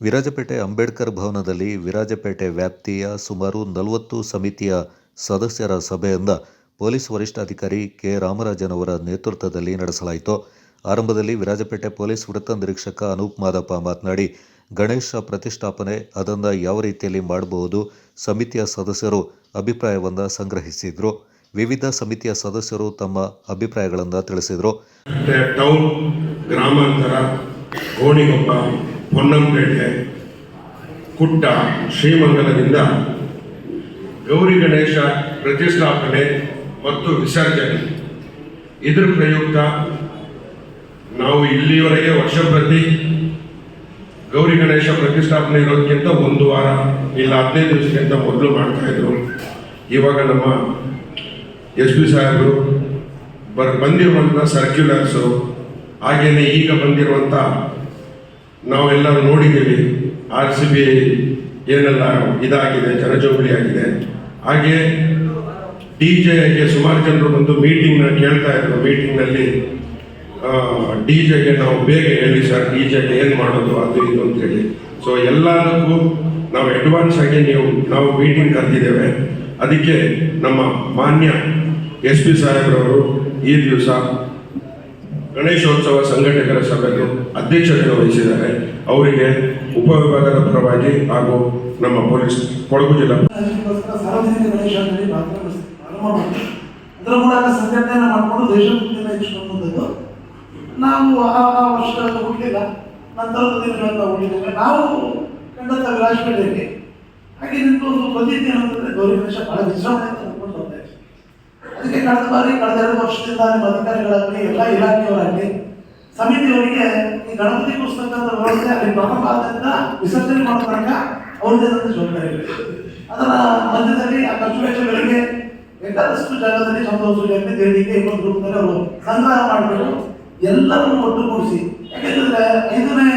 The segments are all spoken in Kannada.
ವಿರಾಜಪೇಟೆ ಅಂಬೇಡ್ಕರ್ ಭವನದಲ್ಲಿ ವಿರಾಜಪೇಟೆ ವ್ಯಾಪ್ತಿಯ ಸುಮಾರು ನಲವತ್ತು ಸಮಿತಿಯ ಸದಸ್ಯರ ಸಭೆಯಿಂದ ಪೊಲೀಸ್ ವರಿಷ್ಠಾಧಿಕಾರಿ ಕೆ. ರಾಮರಾಜನ್ ಅವರ ನೇತೃತ್ವದಲ್ಲಿ ನಡೆಸಲಾಯಿತು. ಆರಂಭದಲ್ಲಿ ವಿರಾಜಪೇಟೆ ಪೊಲೀಸ್ ವೃತ್ತ ನಿರೀಕ್ಷಕ ಅನೂಪ್ ಮಾದಪ್ಪ ಮಾತನಾಡಿ, ಗಣೇಶ ಪ್ರತಿಷ್ಠಾಪನೆ ಅದನ್ನು ಯಾವ ರೀತಿಯಲ್ಲಿ ಮಾಡಬಹುದು ಸಮಿತಿಯ ಸದಸ್ಯರು ಅಭಿಪ್ರಾಯವನ್ನು ಸಂಗ್ರಹಿಸಿದರು. ವಿವಿಧ ಸಮಿತಿಯ ಸದಸ್ಯರು ತಮ್ಮ ಅಭಿಪ್ರಾಯಗಳನ್ನು ತಿಳಿಸಿದರು. ಪೊನ್ನಂಪೇಟೆ ಕುಟ್ಟ, ಶ್ರೀಮಂಗಲದಿಂದ ಗೌರಿ ಗಣೇಶ ಪ್ರತಿಷ್ಠಾಪನೆ ಮತ್ತು ವಿಸರ್ಜನೆ. ಇದರ ಪ್ರಯುಕ್ತ ನಾವು ಇಲ್ಲಿವರೆಗೆ ವರ್ಷ ಪ್ರತಿ ಗೌರಿ ಗಣೇಶ ಪ್ರತಿಷ್ಠಾಪನೆ ಇರೋದಕ್ಕಿಂತ ಒಂದು ವಾರ, ಇಲ್ಲ ಹದಿನೈದು ದಿವಸಕ್ಕಿಂತ ಮೊದಲು ಮಾಡ್ತಾಯಿದ್ರು ಇವಾಗ ನಮ್ಮ ಎಸ್ ಪಿ ಸಾಹೇಬರು ಬರ್ ಬಂದಿರುವಂಥ ಸರ್ಕ್ಯುಲರ್ಸು ಹಾಗೆಯೇ ಈಗ ಬಂದಿರುವಂಥ ನಾವೆಲ್ಲರೂ ನೋಡಿದ್ದೀವಿ. ಆರ್ ಸಿ ಬಿ ಏನೆಲ್ಲ ಇದಾಗಿದೆ ಜನಜೌಳಿ ಆಗಿದೆ ಹಾಗೆ ಡಿ ಜೆಗೆ ಸುಮಾರು ಜನರು ಬಂದು ಮೀಟಿಂಗ್ನ ಕೇಳ್ತಾ ಇದ್ರು. ಮೀಟಿಂಗ್ನಲ್ಲಿ ಡಿ ಜೆಗೆ ನಾವು ಬೇಗ ಹೇಳಿ, ಸರ್, ಡಿ ಜೆಗೆ ಏನು ಮಾಡೋದು, ಅದು ಇದು ಅಂತೇಳಿ ಸೊ ಎಲ್ಲದಕ್ಕೂ ನಾವು ಅಡ್ವಾನ್ಸ್ ಆಗಿ ನೀವು, ನಾವು ಮೀಟಿಂಗ್ ಕರೆದಿದ್ದೇವೆ. ಅದಕ್ಕೆ ನಮ್ಮ ಮಾನ್ಯ ಎಸ್ ಪಿ ಸಾಹೇಬ್ರವರು ಈ ದಿವಸ ಗಣೇಶೋತ್ಸವ ಸಂಘಟಕರ ಸಭೆಗೆ ಅಧ್ಯಕ್ಷತೆ ವಹಿಸಿದ್ದಾರೆ. ಅವರಿಗೆ ಉಪವಿಭಾಗದ ಪರವಾಗಿ ಹಾಗೂ ನಮ್ಮ ಪೊಲೀಸ್, ಕೊಡಗು ಜಿಲ್ಲಾ ಸಾರ್ವಜನಿಕ ಗಣೇಶ ಅದರ ಮೂಲಕ ಸಂಘಟನೆ ಮಾಡಿಕೊಂಡು ದೇಶಭಕ್ತಿಯನ್ನು ಹೆಚ್ಚಿಕೊಂಡು ನಾವು ಆ ವರ್ಷಗಳಲ್ಲಿ ಹುಟ್ಟಲಿಲ್ಲ ನಂತರದ ದಿನಗಳಲ್ಲಿ ಹುಟ್ಟಿದ್ದೇವೆ ನಾವು ಕಂಡಂಥ ವಿರಾಜಪೇಟೆಯಲ್ಲಿ. ಹಾಗೆ ನಿಂತು ಒಂದು ಪ್ರತೀತಿ ಏನಂತಂದ್ರೆ ಗೌರಿ ಗಣೇಶ ಬಹಳ ವಿಜೃಂಭಣೆ ಅದಕ್ಕೆ ಕಳೆದ ಬಾರಿ, ಕಳೆದ ಎರಡು ವರ್ಷದಿಂದ ನಿಮ್ಮ ಅಧಿಕಾರಿಗಳಾಗಲಿ, ಎಲ್ಲ ಇಲಾಖೆಯವರಾಗಲಿ ಸಮಿತಿಯವರಿಗೆ ಈ ಗಣಪತಿ ಪುಸ್ತಕ ವ್ಯವಸ್ಥೆ ಅಲ್ಲಿ ಬ್ರಹ್ಮಪಾತದಿಂದ ವಿಸರ್ಜನೆ ಮಾಡೋ ತನಕ ಜವಾಬ್ದಾರಿ ಇದೆ. ಅದರ ಮಧ್ಯದಲ್ಲಿ ಆ ಖರ್ಚು ವೆಚ್ಚಗಳಿಗೆ ಬೇಕಾದಷ್ಟು ಜಾಗದಲ್ಲಿ ಸಂತೋಷದಲ್ಲಿ ದೇಣಿಗೆ ಇನ್ನೊಂದು ರೂಪದಲ್ಲಿ ಅವರು ಸಂಗ್ರಹ ಮಾಡಬೇಕು ಎಲ್ಲರನ್ನು ಒಟ್ಟುಗೂಡಿಸಿ. ಯಾಕೆಂತಂದ್ರೆ ಐದನೇ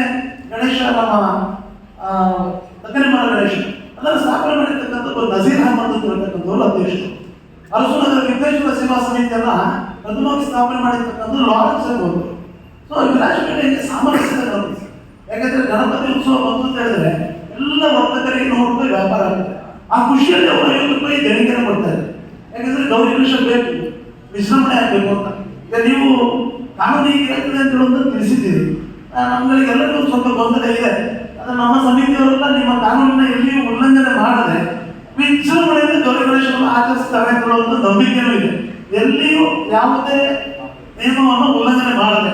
ಗಣೇಶ ನಮ್ಮ ದಕ್ಕನಿಮರ ಗಣೇಶ ಅದರ ಸ್ಥಾಪನೆ ಮಾಡಿರ್ತಕ್ಕಂಥದ್ದು ನಜೀರ್ ಅಹಮದ್ ಇರತಕ್ಕಂಥವ್ರು ಅಧ್ಯಕ್ಷರು. ಅರಸುನಗರ ವಿದ್ವೇಶ್ವರ ಸೇವಾ ಸಮಿತಿಯನ್ನ ಪ್ರಥಮವಾಗಿ ಸ್ಥಾಪನೆ ಮಾಡಿರ್ತಕ್ಕಂಥ ಲಾರೆನ್ಸ್ ಇರ್ಬೋದು ಸೊ ರಾಜಕೀಯ ಸಾಮರಸ್ಯದ ಯಾಕಂದ್ರೆ ಗಣಪತಿ ಉತ್ಸವ ಬಂತು ಅಂತ ಹೇಳಿದ್ರೆ ಎಲ್ಲ ವರ್ತಕರಿಗೆ ನೋಡ್ಕೊಂಡು ವ್ಯಾಪಾರ ಆಗುತ್ತೆ. ಆ ಖುಷಿಯಲ್ಲಿ ಅವರು ಐವತ್ತು ರೂಪಾಯಿ ದೇಣಿಗೆನ ಕೊಡ್ತಾರೆ. ಯಾಕಂದ್ರೆ ಗೌರಿ ಕೃಷ್ಣ ಬೇಕು ವಿಶ್ರಮಣೆ ಆಗಬೇಕು ಅಂತ. ಈಗ ನೀವು ಕಾನೂನು ಹೀಗಿರ್ತದೆ ಅಂತ ಹೇಳೋದನ್ನ ತಿಳಿಸಿದ್ದೀರಿ. ನಮ್ಗಳಿಗೆಲ್ಲರಿಗೂ ಸ್ವಲ್ಪ ಗೊಂದಲ ಇದೆ. ಅದು ನಮ್ಮ ಸಮಿತಿಯವರೆಲ್ಲ ನಿಮ್ಮ ಕಾನೂನನ್ನ ಎಲ್ಲಿಯೂ ಉಲ್ಲಂಘನೆ ಮಾಡದೆ ವಿಜೃಂಭಣೆಯಿಂದ ಗೌರಿ ಗಣೇಶವನ್ನು ಆಚರಿಸ್ತಾರೆ ಅಂತ ಹೇಳುವಂಥ ನಂಬಿಕೆನೂ ಇದೆ. ಎಲ್ಲಿಯೂ ಯಾವುದೇ ನಿಯಮವನ್ನು ಉಲ್ಲಂಘನೆ ಮಾಡದೆ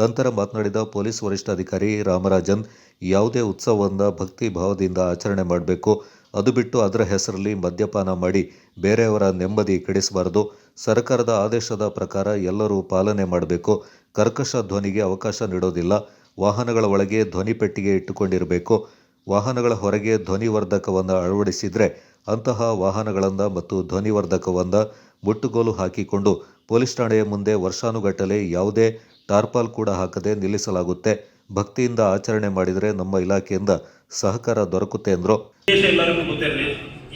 ನಂತರ ಮಾತನಾಡಿದ ಪೊಲೀಸ್ ವರಿಷ್ಠಾಧಿಕಾರಿ ರಾಮರಾಜನ್, ಯಾವುದೇ ಉತ್ಸವವನ್ನು ಭಕ್ತಿ ಭಾವದಿಂದ ಆಚರಣೆ ಮಾಡಬೇಕು. ಅದು ಬಿಟ್ಟು ಅದರ ಹೆಸರಲ್ಲಿ ಮದ್ಯಪಾನ ಮಾಡಿ ಬೇರೆಯವರ ನೆಮ್ಮದಿ ಕೆಡಿಸಬಾರದು. ಸರ್ಕಾರದ ಆದೇಶದ ಪ್ರಕಾರ ಎಲ್ಲರೂ ಪಾಲನೆ ಮಾಡಬೇಕು. ಕರ್ಕಶ ಧ್ವನಿಗೆ ಅವಕಾಶ ನೀಡೋದಿಲ್ಲ. ವಾಹನಗಳ ಒಳಗೆ ಧ್ವನಿ ಪೆಟ್ಟಿಗೆ ಇಟ್ಟುಕೊಂಡಿರಬೇಕು. ವಾಹನಗಳ ಹೊರಗೆ ಧ್ವನಿವರ್ಧಕವನ್ನು ಅಳವಡಿಸಿದರೆ ಅಂತಹ ವಾಹನಗಳನ್ನು ಮತ್ತು ಧ್ವನಿವರ್ಧಕವನ್ನು ಮುಟ್ಟುಗೋಲು ಹಾಕಿಕೊಂಡು ಪೊಲೀಸ್ ಠಾಣೆಯ ಮುಂದೆ ವರ್ಷಾನುಗಟ್ಟಲೆ ಯಾವುದೇ ಟಾರ್ಪಾಲ್ ಕೂಡ ಹಾಕದೆ ನಿಲ್ಲಿಸಲಾಗುತ್ತೆ. ಭಕ್ತಿಯಿಂದ ಆಚರಣೆ ಮಾಡಿದರೆ ನಮ್ಮ ಇಲಾಖೆಯಿಂದ ಸಹಕಾರ ದೊರಕುತ್ತೆ ಎಂದರು ಎಲ್ಲರಿಗೂ ಗೊತ್ತಿರಲಿ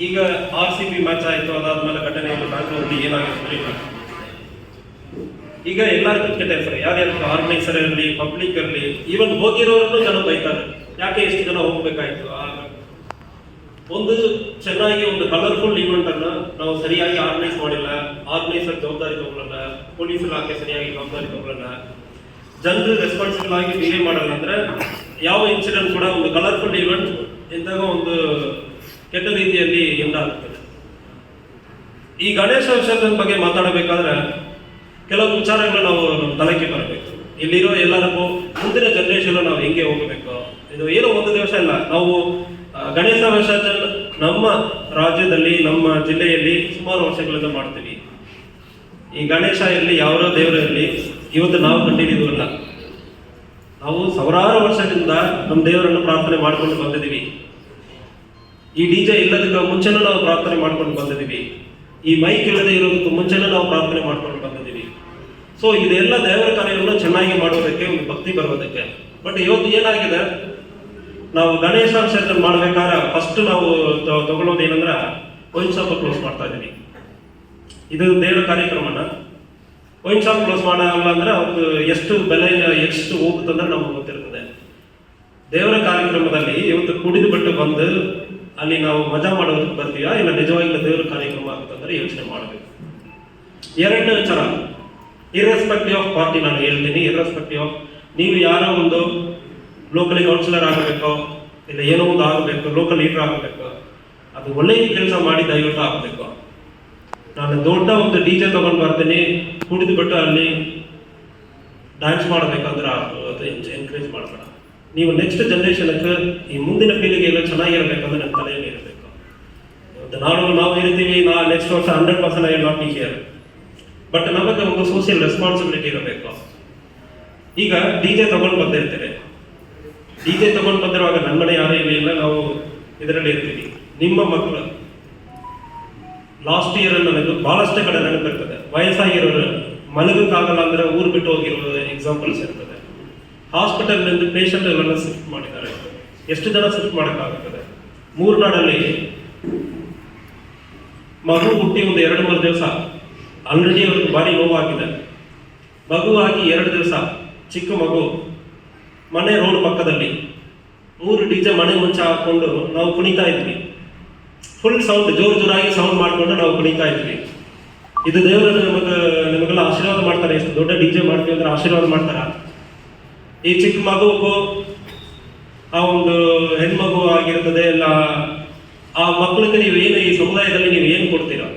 ಈಗ ಆರ್ ಸಿ ಬಿ ಮ್ಯಾಚ್ ಆಯಿತು, ಅದಾದ್ಮೇಲೆ ಘಟನೆ ಒಂದು ಬ್ಯಾಂಗ್ಳೂರಲ್ಲಿ ಏನಾಗಿತ್ತು ಈಗ. ಎಲ್ಲರಿಗೂ ಕೆಟ್ಟ ಯಾರ್ಯಾರು ಆರ್ಗನೈಸರ್ ಇರಲಿ ಪಬ್ಲಿಕ್ ಇರಲಿ ಈವನ್ ಹೋಗಿರೋರನ್ನು ಜನ ಬೈತಾರೆ. ಯಾಕೆ ಎಷ್ಟು ಜನ ಹೋಗ್ಬೇಕಾಯ್ತು? ಒಂದು ಚೆನ್ನಾಗಿ ಒಂದು ಕಲರ್ಫುಲ್ ಈವೆಂಟ್ ಅನ್ನ ನಾವು ಸರಿಯಾಗಿ ಆರ್ಗನೈಸ್ ಮಾಡಿಲ್ಲ ಆರ್ಗನೈಸರ್ ಜವಾಬ್ದಾರಿ ತಗೊಳ್ಳಲ್ಲ ಪೊಲೀಸ್ ಇಲಾಖೆ ಸರಿಯಾಗಿ ಜವಾಬ್ದಾರಿ ತಗೊಳ್ಳಲ್ಲ ಜನರು ರೆಸ್ಪಾನ್ಸಿಬಲ್ ಆಗಿ ಬಿಹೇವ್ ಮಾಡಲ್ಲ ಅಂದ್ರೆ ಯಾವ ಇನ್ಸಿಡೆಂಟ್ ಕೂಡ ಒಂದು ಕಲರ್ಫುಲ್ ಈವೆಂಟ್ ಎಂದಾಗ ಒಂದು ಕೆಟ್ಟ ರೀತಿಯಲ್ಲಿ ಎಂದ ಆಗ್ತದೆ ಈ ಗಣೇಶ ವಿಸರ್ಜನೆ ಬಗ್ಗೆ ಮಾತಾಡಬೇಕಾದ್ರೆ ಕೆಲವು ವಿಚಾರಗಳು ನಾವು ನಮ್ಮ ತಲೆಗೆ ಬರಬೇಕು. ಇಲ್ಲಿರೋ ಎಲ್ಲರಿಗೂ ಮುಂದಿನ ಜನರೇಷನ್ ನಾವು ಹೆಂಗೆ ಹೋಗಬೇಕು? ಇದು ಏನೋ ಒಂದು ದಿವಸ ಇಲ್ಲ. ನಾವು ಗಣೇಶ ವಿಸರ್ಜನ್ ನಮ್ಮ ರಾಜ್ಯದಲ್ಲಿ, ನಮ್ಮ ಜಿಲ್ಲೆಯಲ್ಲಿ ಸುಮಾರು ವರ್ಷಗಳಿಂದ ಮಾಡ್ತೀವಿ. ಈ ಗಣೇಶ ಇರಲಿ ಯಾವ ದೇವರು ಇರಲಿ, ಇವತ್ತು ನಾವು ಕಂಡಿದ್ದೀವಲ್ಲ ನಾವು ಸಾವಿರಾರು ವರ್ಷದಿಂದ ನಮ್ಮ ದೇವರನ್ನು ಪ್ರಾರ್ಥನೆ ಮಾಡ್ಕೊಂಡು ಬಂದಿದ್ದೀವಿ. ಈ ಡಿಜೆ ಇಲ್ಲದಕ್ಕೆ ಮುಂಚೆನೂ ನಾವು ಪ್ರಾರ್ಥನೆ ಮಾಡ್ಕೊಂಡು ಬಂದಿದ್ದೀವಿ. ಈ ಮೈಕ್ ಇಲ್ಲದೆ ಇರೋದಕ್ಕೂ ಮುಂಚೆನೂ ನಾವು ಪ್ರಾರ್ಥನೆ ಮಾಡ್ಕೊಂಡು ಬಂದಿದ್ದೀವಿ. ಸೊ ಇದೆಲ್ಲ ದೇವರ ಕಾರ್ಯವನ್ನು ಚೆನ್ನಾಗಿ ಮಾಡೋದಕ್ಕೆ, ಒಂದು ಭಕ್ತಿ ಬರೋದಕ್ಕೆ ಬಟ್ ಇವತ್ತು ಏನಾಗಿದೆ? ನಾವು ಗಣೇಶ ವಿಸರ್ಜನೆ ಮಾಡ್ಬೇಕಾದ್ರೆ ಫಸ್ಟ್ ನಾವು ತಗೊಳ್ಳೋದು ಏನಂದ್ರೆ ವೈನ್ ಶಾಪ್ ಕ್ಲೋಸ್ ಮಾಡ್ತಾ ಇದೀವಿ ಇದು ದೇವರ ಕಾರ್ಯಕ್ರಮನ. ವೈನ್ ಶಾಪ್ ಕ್ಲೋಸ್ ಮಾಡಲ್ಲ ಅಂದ್ರೆ ಅವ್ರದ್ದು ಎಷ್ಟು ಬೆಲೆ, ಎಷ್ಟು ಹೋಗುತ್ತಂದ್ರೆ ನಮ್ಗೆ ಗೊತ್ತಿರ್ತದೆ. ದೇವರ ಕಾರ್ಯಕ್ರಮದಲ್ಲಿ ಇವತ್ತು ಕುಡಿದು ಬಿಟ್ಟು ಬಂದು ಅಲ್ಲಿ ನಾವು ಮಜಾ ಮಾಡೋದಕ್ಕೆ ಬರ್ತೀಯಾ? ಇಲ್ಲ ನಿಜವಾಗಿಲ್ಲ ದೇವರ ಕಾರ್ಯಕ್ರಮ ಆಗುತ್ತಂದ್ರೆ ಯೋಚನೆ ಮಾಡಬೇಕು. ಎರಡನೇ ವಿಚಾರ ಇರ್ರೆಸ್ಪೆಕ್ಟಿವ್ ಆಫ್ ಪಾರ್ಟಿ ನಾನು ಹೇಳ್ತೀನಿ ಇರ್ರೆಸ್ಪೆಕ್ಟಿವ್ ಆಫ್ ನೀವು ಯಾರೋ ಒಂದು ಲೋಕಲ್ ಕೌನ್ಸಿಲರ್ ಆಗಬೇಕೋ, ಇಲ್ಲ ಏನೋ ಒಂದು ಆಗಬೇಕು ಲೋಕಲ್ ಲೀಡರ್ ಆಗಬೇಕು, ಅದು ಒಳ್ಳೆಯ ಕೆಲಸ ಮಾಡಿ ದಯವಿಟ್ಟು ಆಗಬೇಕು, ನಾನು ದೊಡ್ಡ ಒಂದು ಡಿ ಜೆ ತಗೊಂಡು ಬರ್ತೀನಿ, ಕುಡಿದು ಬಿಟ್ಟು ಅಲ್ಲಿ ಡ್ಯಾನ್ಸ್ ಮಾಡಬೇಕಂದ್ರೆ ಅದು ಎನ್ಕರೇಜ್ ಮಾಡಬೇಡ. ನೀವು ನೆಕ್ಸ್ಟ್ ಜನ್ರೇಷನ್ಗೆ ಈ ಮುಂದಿನ ಪೀಳಿಗೆ ಎಲ್ಲ ಚೆನ್ನಾಗಿರ್ಬೇಕಂದ್ರೆ ನಮ್ಮ ತಲೆಯಲ್ಲಿ ಇರಬೇಕು. ನಾವು ನಾವು ಇರ್ತೀವಿ ನಾ ನೆಕ್ಸ್ಟ್ ವರ್ಷ hundred percent I not be but ನಮಗೆ ಒಂದು ಸೋಷಿಯಲ್ ರೆಸ್ಪಾನ್ಸಿಬಿಲಿಟಿ ಇರಬೇಕು. ಈಗ ಡಿ ಜೆ ತಗೊಂಡು ಬಂದಿರ್ತೀರಿ. ಡಿ ಜೆ ತಗೊಂಡು ಬಂದಿರುವಾಗ ನನ್ನ ಮನೆ ಯಾರೂ ಇಲ್ಲ ನಾವು ಇದರಲ್ಲಿ ಇರ್ತೀವಿ. ನಿಮ್ಮ ಮಕ್ಕಳು ಲಾಸ್ಟ್ ಇಯರ್ ನನಗೆ ಬಹಳಷ್ಟು ಕಡೆ ನೆನಪಿರ್ತದೆ ವಯಸ್ಸಾಗಿರೋರು ಮಲಗಕ್ಕಾಗಲ್ಲ ಅಂದ್ರೆ ಊರು ಬಿಟ್ಟು ಹೋಗಿರೋ ಎಕ್ಸಾಂಪಲ್ಸ್ ಇರ್ತದೆ ಹಾಸ್ಪಿಟಲ್ನಿಂದ ಪೇಷಂಟ್ ಎಲ್ಲ ಶಿಫ್ಟ್ ಮಾಡಿದ್ದಾರೆ. ಎಷ್ಟು ಜನ ಶಿಫ್ಟ್ ಮಾಡೋಕ್ಕಾಗುತ್ತದೆ? ಮೂರ್ನಾಡಲ್ಲಿ ಮಗು ಹುಟ್ಟಿ ಒಂದು ಎರಡು ಮೂರು ದಿವಸ. ಆಲ್ರೆಡಿ ಅವ್ರಿಗೆ ಭಾರಿ ನೋವಾಗಿದೆ ಮಗುವಾಗಿ ಎರಡು ದಿವಸ ಚಿಕ್ಕ ಮಗು ಮನೆ ರೋಡ್ ಪಕ್ಕದಲ್ಲಿ. ಮೂರು ಡಿಜೆ ಮನೆ ಮುಂಚೆ ಹಾಕೊಂಡು ನಾವು ಕುಣಿತಾ ಇದ್ವಿ. ಫುಲ್ ಸೌಂಡ್ ಜೋರು ಜೋರಾಗಿ ಸೌಂಡ್ ಮಾಡಿಕೊಂಡು ನಾವು ಕುಣಿತಾ ಇದ್ವಿ. ಇದು ದೇವರ ನಮಗೆ, ನಿಮಗೆಲ್ಲ ಆಶೀರ್ವಾದ ಮಾಡ್ತಾರೆ. ಎಷ್ಟು ದೊಡ್ಡ ಡಿಜೆ ಮಾಡ್ತೀವಿ ಅಂದ್ರೆ ಆಶೀರ್ವಾದ ಮಾಡ್ತಾರ. ಈ ಚಿಕ್ಕ ಮಗುಗೂ ಆ ಒಂದು ಹೆಣ್ಮಗು ಆಗಿರ್ತದೆ ಇಲ್ಲ ಆ ಮಕ್ಕಳಿಗೆ ನೀವು ಏನು ಈ ಸಮುದಾಯದಲ್ಲಿ ನೀವು ಏನು ಕೊಡ್ತೀರಾ?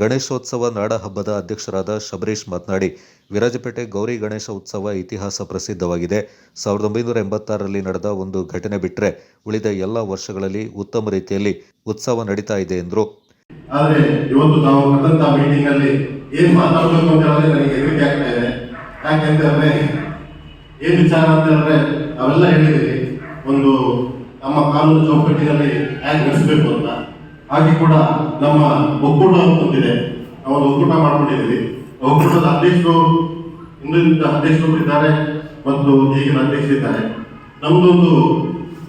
ಗಣೇಶೋತ್ಸವ ನಾಡಹಬ್ಬದ ಅಧ್ಯಕ್ಷರಾದ ಶಬರೀಶ್ ಮಾತನಾಡಿ, ವಿರಾಜಪೇಟೆ ಗೌರಿ ಗಣೇಶ ಉತ್ಸವ ಇತಿಹಾಸ ಪ್ರಸಿದ್ಧವಾಗಿದೆ. ಸಾವಿರದ ಒಂಬೈನೂರ ಎಂಬತ್ತಾರರಲ್ಲಿ ನಡೆದ ಒಂದು ಘಟನೆ ಬಿಟ್ಟರೆ ಉಳಿದ ಎಲ್ಲ ವರ್ಷಗಳಲ್ಲಿ ಉತ್ತಮ ರೀತಿಯಲ್ಲಿ ಉತ್ಸವ ನಡೀತಾ ಇದೆ ಎಂದರು. ಆದರೆ ಇವತ್ತು ನಾವು ಕರೆದಂತ ಮೀಟಿಂಗ್ ಅಲ್ಲಿ ಏನ್ ಮಾತಾಡಬೇಕು ಅಂತ ಹೇಳಿದ್ರೆ ನನಗೆ ಹೆದರಿಕೆ ಆಗ್ತಾ ಇದೆ. ಯಾಕೆಂತ ಏನ್ ವಿಚಾರ ಅಂತ ಹೇಳಿದ್ರೆ, ನಾವೆಲ್ಲ ಹೇಳಿದ್ದೀವಿ, ಒಂದು ನಮ್ಮ ಕಾನೂನು ಚೌಕಟ್ಟಿನಲ್ಲಿ ಹೇಗೆ ನಡೆಸಬೇಕು ಅಂತ. ಹಾಗೆ ಕೂಡ ನಮ್ಮ ಒಕ್ಕೂಟ ಅಂತಿದೆ ನಾವು ಒಕ್ಕೂಟ ಮಾಡ್ಕೊಂಡಿದ್ದೀವಿ. ಒಕ್ಕೂಟದ ಅಧ್ಯಕ್ಷರು ಇಂದಿನಿಂದ ಅಧ್ಯಕ್ಷರು ಇದ್ದಾರೆ ಮತ್ತು ಈಗಿನ ಅಧ್ಯಕ್ಷರಿದ್ದಾರೆ ನಮ್ಮದೊಂದು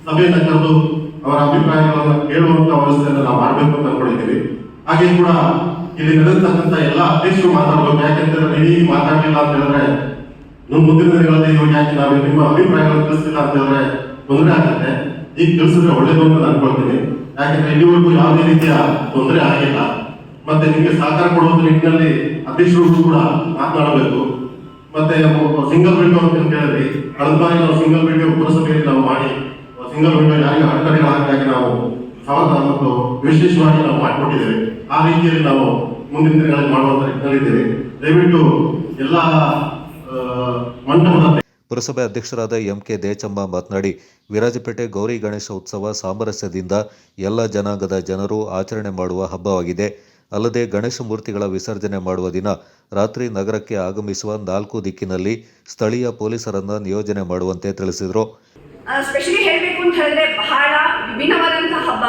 ಸಭೆಯನ್ನು ಕರೆದು ಅವರ ಅಭಿಪ್ರಾಯಗಳನ್ನು ಕೇಳುವಂತ ವ್ಯವಸ್ಥೆಯನ್ನು ನಾವು ಮಾಡಬೇಕು ಅಂತ ಅನ್ಕೊಂಡಿದ್ದೀವಿ. ಹಾಗೆ ಕೂಡ ಇಲ್ಲಿ ನಡೆದತಕ್ಕಂಥ ಎಲ್ಲ ಅಧ್ಯಕ್ಷರು ಮಾತಾಡಬೇಕು. ಯಾಕೆಂತಂದ್ರೆ ಇಡೀ ಮಾತಾಡಲಿಲ್ಲ ಅಂತ ಹೇಳಿದ್ರೆ ನಮ್ಮ ಮುಂದಿನ ದಿನಗಳಲ್ಲಿ ಇವಾಗ ಯಾಕೆ ನಾವು ನಿಮ್ಮ ಅಭಿಪ್ರಾಯಗಳನ್ನು ತಿಳಿಸಿಲ್ಲ ಅಂತ ಹೇಳಿದ್ರೆ ತೊಂದರೆ ಆಗುತ್ತೆ ಈಗ ತಿಳಿಸಿದ್ರೆ ಒಳ್ಳೇದು ಅಂತ ನಾನು ಅನ್ಕೊಳ್ತೀನಿ. ಯಾಕೆಂದ್ರೆ ಇಲ್ಲಿವರೆಗೂ ಯಾವುದೇ ರೀತಿಯ ತೊಂದರೆ ಆಗಿಲ್ಲ. ಮತ್ತೆ ನಿಮಗೆ ಸಹಕಾರ ಕೊಡುವಂತ ನಿಟ್ಟಿನಲ್ಲಿ ಅಧ್ಯಕ್ಷರು ಕೂಡ ಮಾತನಾಡಬೇಕು. ಮತ್ತೆ ಸಿಂಗಲ್ ವಿಂಡೋ ಅಂತ ಹೇಳಿದ್ರಿ, ಕಳೆದ ಬಾರಿ ನಾವು ಸಿಂಗಲ್ ವಿಂಡೋ ಪುರಸಭೆಯಲ್ಲಿ ನಾವು ಮಾಡಿ, ಸಿಂಗಲ್ ವಿಂಡೋ ಯಾರಿಗೆ ಅಡೆತಡೆಗಳು ಹಾಕಿದಾಗಿ ನಾವು ಸವಾಲ ಮತ್ತು ವಿಶೇಷವಾಗಿ ನಾವು ಮಾಡಿಕೊಟ್ಟಿದ್ದೇವೆ. ಆ ರೀತಿಯಲ್ಲಿ ನಾವು ಮುಂದಿನ ದಿನಗಳಲ್ಲಿ ಮಾಡುವಂತ ನಿಟ್ಟಿನಲ್ಲಿದ್ದೇವೆ. ದಯವಿಟ್ಟು ಎಲ್ಲ ಮಂಟಪದ ಪುರಸಭೆ ಅಧ್ಯಕ್ಷರಾದ ಎಂ ಕೆ ದೇಚಮ್ಮ ಮಾತನಾಡಿ, ವಿರಾಜಪೇಟೆ ಗೌರಿ ಗಣೇಶ ಉತ್ಸವ ಸಾಮರಸ್ಯದಿಂದ ಎಲ್ಲ ಜನಾಂಗದ ಜನರು ಆಚರಣೆ ಮಾಡುವ ಹಬ್ಬವಾಗಿದೆ. ಅಲ್ಲದೆ ಗಣೇಶ ಮೂರ್ತಿಗಳ ವಿಸರ್ಜನೆ ಮಾಡುವ ದಿನ ರಾತ್ರಿ ನಗರಕ್ಕೆ ಆಗಮಿಸುವ ನಾಲ್ಕು ದಿಕ್ಕಿನಲ್ಲಿ ಸ್ಥಳೀಯ ಪೊಲೀಸರನ್ನು ನಿಯೋಜನೆ ಮಾಡುವಂತೆ ತಿಳಿಸಿದರು. ಸ್ಪೆಷಲಿ ಹೇಳಬೇಕು ಅಂತ ಬಹಳ ವಿಭಿನ್ನವಾದಂತಹ ಹಬ್ಬ.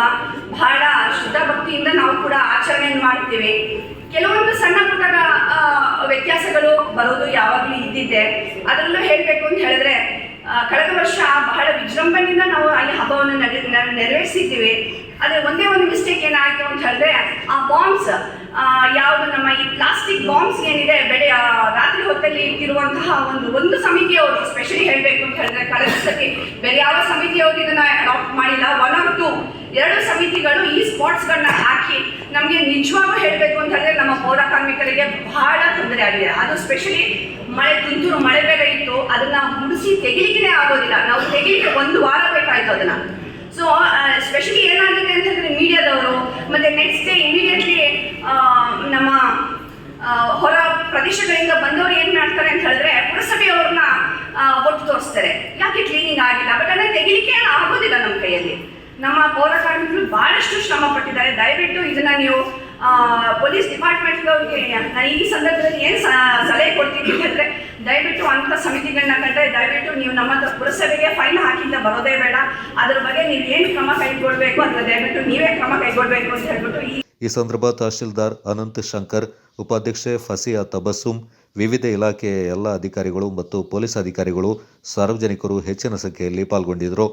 ಬಹಳ ಶುದ್ಧ ಭಕ್ತಿಯಿಂದ ನಾವು ಕೂಡ ಆಚರಣೆಯನ್ನು ಮಾಡ್ತೀವಿ. ಕೆಲವೊಂದು ಸಣ್ಣ ಪುಟ್ಟ ವ್ಯತ್ಯಾಸಗಳು ಬರೋದು ಯಾವಾಗಲೂ ಇದ್ದಿದ್ದೆ. ಅದರಲ್ಲೂ ಹೇಳಬೇಕು ಅಂತ ಹೇಳಿದ್ರೆ ಕಳೆದ ವರ್ಷ ಬಹಳ ವಿಜೃಂಭಣೆಯಿಂದ ನಾವು ಈ ಹಬ್ಬವನ್ನು ನೆರವೇರಿಸಿದ್ದೀವಿ. ಆದರೆ ಒಂದೇ ಒಂದು ಮಿಸ್ಟೇಕ್ ಏನಾಯಿತು ಅಂತ ಹೇಳಿದ್ರೆ, ಆ ಬಾಂಬ್ಸ್ ಯಾವುದು ನಮ್ಮ ಈ ಪ್ಲಾಸ್ಟಿಕ್ ಬಾಂಬ್ಸ್ ಏನಿದೆ, ಬೆಳೆ ರಾತ್ರಿ ಹೊತ್ತಲ್ಲಿ ಇಟ್ಟಿರುವಂತಹ ಒಂದು ಒಂದು ಸಮಿತಿಯವರು ಸ್ಪೆಷಲಿ ಹೇಳಬೇಕು ಅಂತ ಹೇಳಿದ್ರೆ, ಕಳೆದ ಸತಿ ಬೇರೆ ಯಾವ ಸಮಿತಿಯವರು ಇದನ್ನ ಅಡಾಪ್ಟ್ ಮಾಡಿಲ್ಲ. ಒನ್ ಆರ್ ಟು ಎರಡು ಸಮಿತಿಗಳು ಈ ಸ್ಪಾಟ್ಸ್ಗಳನ್ನ ಹಾಕಿ ನಮಗೆ ನಿಜವಾಗೂ ಹೇಳಬೇಕು ಅಂತ ಹೇಳಿದ್ರೆ ನಮ್ಮ ಪೌರ ಕಾರ್ಮಿಕರಿಗೆ ಬಹಳ ತೊಂದರೆ ಆಗಿದೆ. ಅದು ಸ್ಪೆಷಲಿ ಮಳೆ ತುಂತುರು, ಮಳೆ ಬೇರೆ ಇತ್ತು, ಅದನ್ನ ಮುಡಿಸಿ ತೆಗಿಲಿಕ್ಕೆ ಆಗೋದಿಲ್ಲ. ನಾವು ತೆಗಿಲಿಕ್ಕೆ ಒಂದು ವಾರ ಬೇಕಾಯ್ತು ಅದನ್ನ. ಸೊ ಸ್ಪೆಷಲಿ ಏನಾಗಿದೆ ಅಂತ ಹೇಳಿದ್ರೆ ಮೀಡಿಯಾದವರು, ಮತ್ತೆ ನೆಕ್ಸ್ಟ್ ಡೇ ಇಮಿಡಿಯೇಟ್ಲಿ ನಮ್ಮ ಹೊರ ಪ್ರದೇಶಗಳಿಂದ ಬಂದವರು ಏನ್ ಮಾಡ್ತಾರೆ ಅಂತ ಹೇಳಿದ್ರೆ ಪುರಸಭೆಯವ್ರನ್ನ ಒಟ್ಟು ತೋರಿಸ್ತಾರೆ. ಯಾಕೆ ಕ್ಲೀನಿಂಗ್ ಆಗಿಲ್ಲ? ಬಟ್ ಅದನ್ನ ತೆಗಿಲಿಕ್ಕೆ ಆಗೋದಿಲ್ಲ ನಮ್ಮ ಕೈಯಲ್ಲಿ. ನಮ್ಮ ಪೌರ ಕಾರ್ಮಿಕರು ಬಹಳಷ್ಟು ಶ್ರಮ ಪಟ್ಟಿದ್ದಾರೆ. ದಯವಿಟ್ಟು ಇದನ್ನ ನೀವು ಪೊಲೀಸ್ ಪೊಲೀಸ್ ಡಿಪಾರ್ಟ್ಮೆಂಟ್ಗೆ ನಾನು ಈ ಸಂದರ್ಭದಲ್ಲಿ ಏನು ಸಲಹೆ ಕೊಡ್ತೀನಿ ಅಂತ ಹೇಳಿದ್ರೆ ದಯವಿಟ್ಟು ಅಂತ ಸಮಿತಿಗಳನ್ನ ಕಂಡ್ರೆ ದಯವಿಟ್ಟು ನೀವು ನಮ್ಮ ಪುರಸಭೆಗೆ ಫೈನ್ ಹಾಕಿಂದ ಬರೋದೇ ಬೇಡ. ಅದ್ರ ಬಗ್ಗೆ ನೀವು ಏನು ಕ್ರಮ ಕೈಗೊಳ್ಬೇಕು ಅಂದ್ರೆ ದಯವಿಟ್ಟು ನೀವೇ ಕ್ರಮ ಕೈಗೊಳ್ಬೇಕು ಅಂತ ಹೇಳ್ಬಿಟ್ಟು ಈ ಈ ಸಂದರ್ಭ ತಹಶೀಲ್ದಾರ್ ಅನಂತ್ ಶಂಕರ್, ಉಪಾಧ್ಯಕ್ಷೆ ಫಸಿಯಾ ತಬಸ್ಸುಮ್ ವಿವಿಧ ಇಲಾಖೆಯ ಎಲ್ಲ ಅಧಿಕಾರಿಗಳು ಮತ್ತು ಪೊಲೀಸ್ ಅಧಿಕಾರಿಗಳು ಸಾರ್ವಜನಿಕರು ಹೆಚ್ಚಿನ ಸಂಖ್ಯೆಯಲ್ಲಿ ಪಾಲ್ಗೊಂಡಿದ್ದರು.